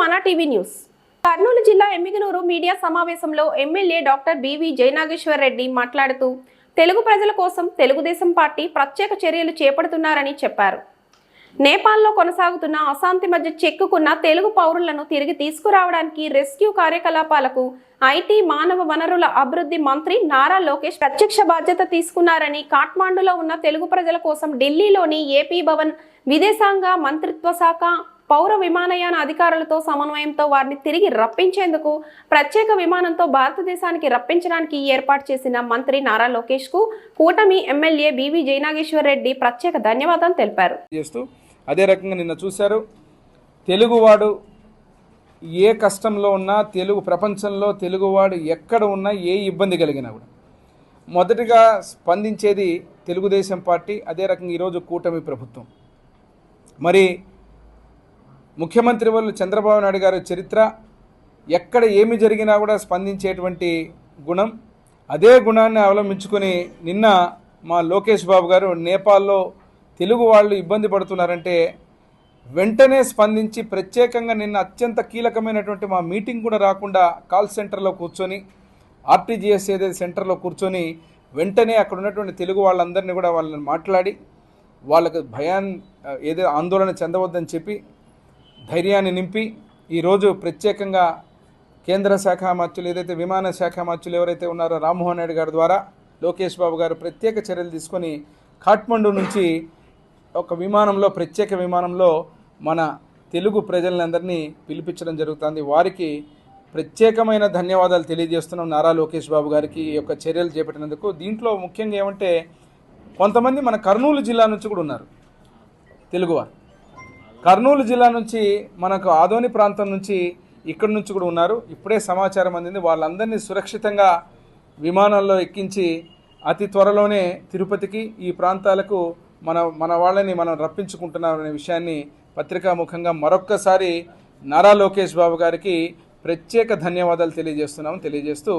మన TV news. Kurnool జిల్లా Emmiganur media సమావేశంలో MLA doctor BV Jayanageshwar Reddy మాట్లాడుతూ తెలుగు ప్రజల కోసం తెలుగుదేశం పార్టీ ప్రత్యేక చర్యలు చేపడుతున్నారని చెప్పారు. నేపాల్లో కొనసాగుతున్న అశాంతి మధ్య చెక్కుకున్న తెలుగు పౌరులను తిరిగి తీసుకురావడానికి రెస్క్యూ కార్యకలాపాలకు ఐటీ మానవ వనరుల అభివృద్ధి మంత్రి నారా లోకేష్ ప్రత్యక్ష బాధ్యత తీసుకున్నారని కాఠ్మాండులో ఉన్న తెలుగు ప్రజల కోసం ఢిల్లీలోని ఏపీ భవన్ విదేశాంగ మంత్రిత్వ శాఖ పౌర విమానయాన అధికారులతో సమన్వయంతో వారిని తిరిగి రప్పించేందుకు ప్రత్యేక విమానంతో భారతదేశానికి రప్పించడానికి ఏర్పాటు చేసిన మంత్రి నారా లోకేష్కు కూటమి ఎమ్మెల్యే బీవీ జయనాగేశ్వర్ రెడ్డి ప్రత్యేక ధన్యవాదాలు తెలిపారు. చేస్తూ అదే రకంగా నిన్న చూశారు తెలుగువాడు ఏ కష్టంలో ఉన్నా తెలుగు ప్రపంచంలో తెలుగువాడు ఎక్కడ ఉన్నా ఏ ఇబ్బంది కలిగినా కూడా. మొదటిగా స్పందించేది తెలుగుదేశం పార్టీ అదే రకంగా ఈరోజు కూటమి ప్రభుత్వం. మరి ముఖ్యమంత్రి వాళ్ళు చంద్రబాబు నాయుడు గారి చరిత్ర ఎక్కడ ఏమి జరిగినా కూడా స్పందించేటువంటి గుణం. అదే గుణాన్ని అవలంబించుకొని నిన్న మా లోకేష్ బాబు గారు నేపాల్లో తెలుగు వాళ్ళు ఇబ్బంది పడుతున్నారంటే వెంటనే స్పందించి ప్రత్యేకంగా నిన్న అత్యంత కీలకమైనటువంటి మా మీటింగ్ కూడా రాకుండా కాల్ సెంటర్లో కూర్చొని ఆర్టీజీఎస్ ఏదైతే సెంటర్లో కూర్చొని వెంటనే అక్కడ ఉన్నటువంటి తెలుగు వాళ్ళందరినీ కూడా వాళ్ళని మాట్లాడి వాళ్ళకు భయాన్ని ఏదో ఆందోళన చెందవద్దని చెప్పి ధైర్యాన్ని నింపి ఈరోజు ప్రత్యేకంగా కేంద్ర శాఖ మంత్రులు ఏదైతే విమాన శాఖ మంత్రులు ఎవరైతే ఉన్నారో రామ్మోహన్ నాయుడు గారి ద్వారా లోకేష్ బాబు గారు ప్రత్యేక చర్యలు తీసుకొని కాఠ్మండు నుంచి ఒక విమానంలో ప్రత్యేక విమానంలో మన తెలుగు ప్రజలందరినీ పిలిపించడం జరుగుతుంది. వారికి ప్రత్యేకమైన ధన్యవాదాలు తెలియజేస్తున్నాం నారా లోకేష్ బాబు గారికి ఈ యొక్క చర్యలు చేపట్టినందుకు. దీంట్లో ముఖ్యంగా ఏమంటే కొంతమంది మన కర్నూలు జిల్లా నుంచి కూడా ఉన్నారు తెలుగువారు. కర్నూలు జిల్లా నుంచి మనకు ఆదోని ప్రాంతం నుంచి ఇక్కడి నుంచి కూడా ఉన్నారు. ఇప్పుడే సమాచారం అందింది. వాళ్ళందరినీ సురక్షితంగా విమానాల్లో ఎక్కించి అతి త్వరలోనే తిరుపతికి ఈ ప్రాంతాలకు మన మన వాళ్ళని మనం రప్పించుకుంటున్నారనే విషయాన్ని పత్రికాముఖంగా మరొక్కసారి నారా లోకేష్ బాబు గారికి ప్రత్యేక ధన్యవాదాలు తెలియజేస్తున్నాము. తెలియజేస్తూ